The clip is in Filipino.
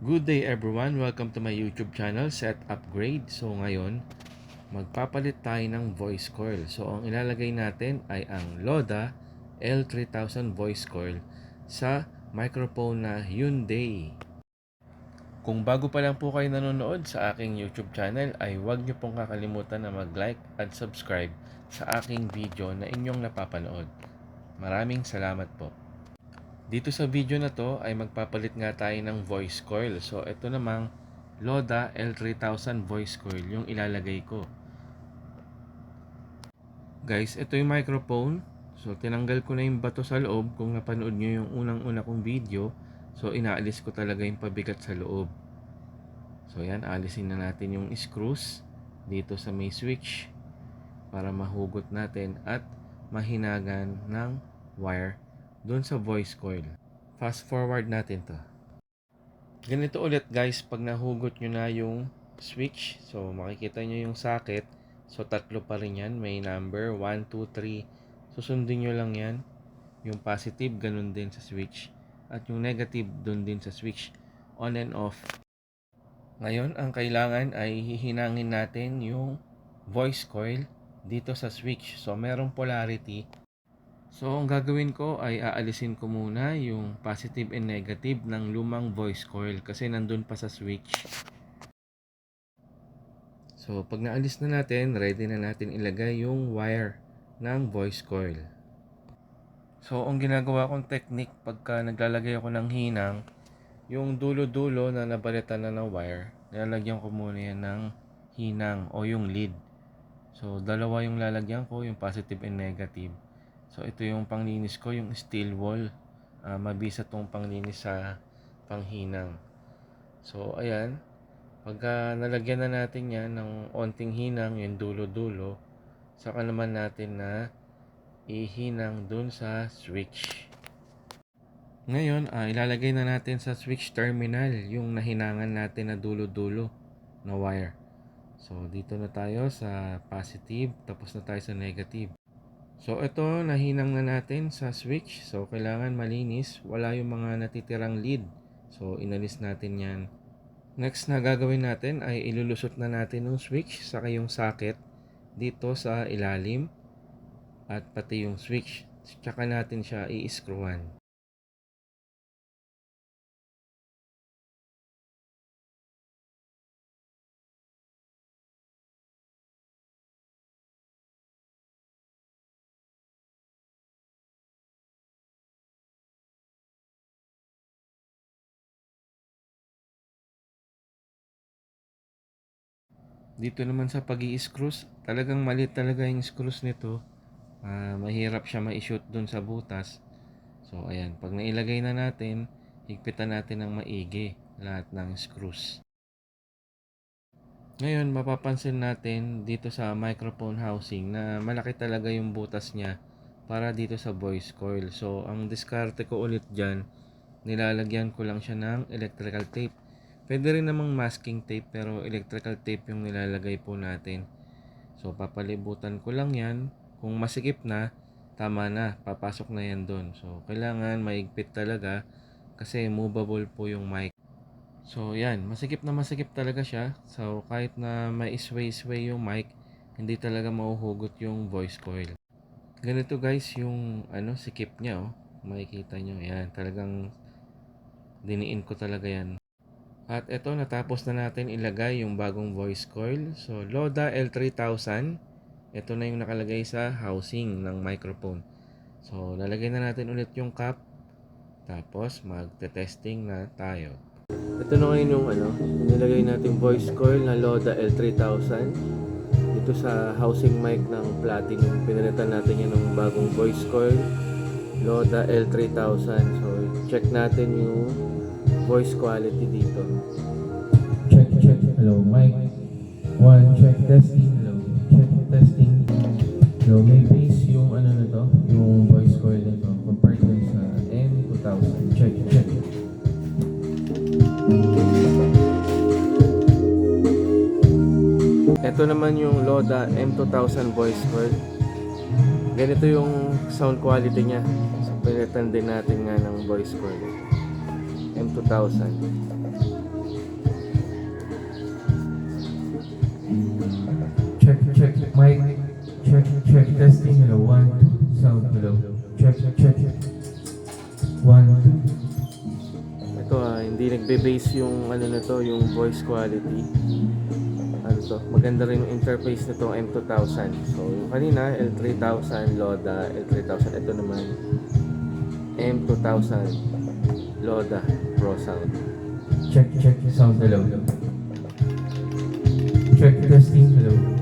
Good day everyone, welcome to my YouTube channel, Set Upgrade. So ngayon, magpapalit tayo ng voice coil. So ang ilalagay natin ay ang Loda L3000 voice coil sa microphone na Hyundai. Kung bago pa lang po kayo nanonood sa aking YouTube channel ay huwag niyo pong kakalimutan na mag-like at subscribe sa aking video na inyong napapanood. Maraming salamat po. Dito sa video na to ay magpapalit nga tayo ng voice coil. So ito namang Loda L3000 voice coil yung ilalagay ko. Guys, ito yung microphone. So tinanggal ko na yung bato sa loob kung napanood nyo yung unang-una kong video. So inaalis ko talaga yung pabigat sa loob. So yan, alisin na natin yung screws dito sa may switch para mahugot natin at mahinagan ng wire doon sa voice coil. Fast forward natin to. Ganito ulit guys pag nahugot nyo na yung switch. So makikita nyo yung socket. So tatlo pa rin yan. May number 1, 2, 3. Susundin nyo lang yan. Yung positive ganun din sa switch. At yung negative doon din sa switch. On and off. Ngayon ang kailangan ay hihinangin natin yung voice coil dito sa switch. So merong polarity So, ang gagawin ko ay aalisin ko muna yung positive and negative ng lumang voice coil kasi nandun pa sa switch. So, pag naalis na natin, ready na natin ilagay yung wire ng voice coil. So, ang ginagawa kong technique pagka naglalagay ako ng hinang, yung dulo-dulo na nabalitan na ng wire, nilalagyan ko muna yan ng hinang o yung lead. So, dalawa yung lalagyan ko, yung positive and negative. So ito yung panglinis ko, yung steel wall. Uh, mabisa tong panglinis sa panghinang. So ayan, pagka nalagyan na natin yan ng onting hinang, yung dulo-dulo, saka naman natin na ihinang dun sa switch. Ngayon, uh, ilalagay na natin sa switch terminal yung nahinangan natin na dulo-dulo na wire. So dito na tayo sa positive, tapos na tayo sa negative. So ito nahinang na natin sa switch. So kailangan malinis, wala yung mga natitirang lead. So inalis natin 'yan. Next na gagawin natin ay ilulusot na natin yung switch saka yung socket dito sa ilalim at pati yung switch. Tsaka natin siya i-screwan. Dito naman sa pag screws talagang maliit talaga yung screws nito. Uh, mahirap siya ma-shoot dun sa butas. So, ayan. Pag nailagay na natin, higpitan natin ng maigi lahat ng screws. Ngayon, mapapansin natin dito sa microphone housing na malaki talaga yung butas niya para dito sa voice coil. So, ang diskarte ko ulit dyan, nilalagyan ko lang siya ng electrical tape. Pwede rin namang masking tape pero electrical tape yung nilalagay po natin. So papalibutan ko lang yan. Kung masikip na, tama na, papasok na yan doon. So kailangan maigpit talaga kasi movable po yung mic. So yan, masikip na masikip talaga siya. So kahit na may sway-sway yung mic, hindi talaga mauhugot yung voice coil. Ganito guys yung ano sikip niya oh. Makikita nyo, yan, talagang diniin ko talaga yan. At ito natapos na natin ilagay yung bagong voice coil. So Loda L3000. Ito na yung nakalagay sa housing ng microphone. So lalagay na natin ulit yung cap. Tapos magte-testing na tayo. Ito na ngayon yung ano, nilagay natin voice coil na Loda L3000. Dito sa housing mic ng Platinum. Pinalitan natin yan ng bagong voice coil. Loda L3000. So check natin yung voice quality dito. Check, check. Hello, mic. One, check, testing. Hello, check, testing. Hello, may bass yung ano na to, yung voice coil na to, compared dun sa M2000. Check, check. Ito naman yung Loda M2000 voice coil. Ganito yung sound quality niya. So, pilitan din natin nga ng voice coil. M2000 check check mic. Check check testing hello. One two sound hello. Check check check one two. Ito ah hindi nagbe-base yung ano na to yung voice quality. Ano to maganda rin yung interface nito M2000 so yung kanina L3000 Loda L3000 ito naman. M2000 Loda Pro Sound. Check, check, sound, hello. Check, testing, hello.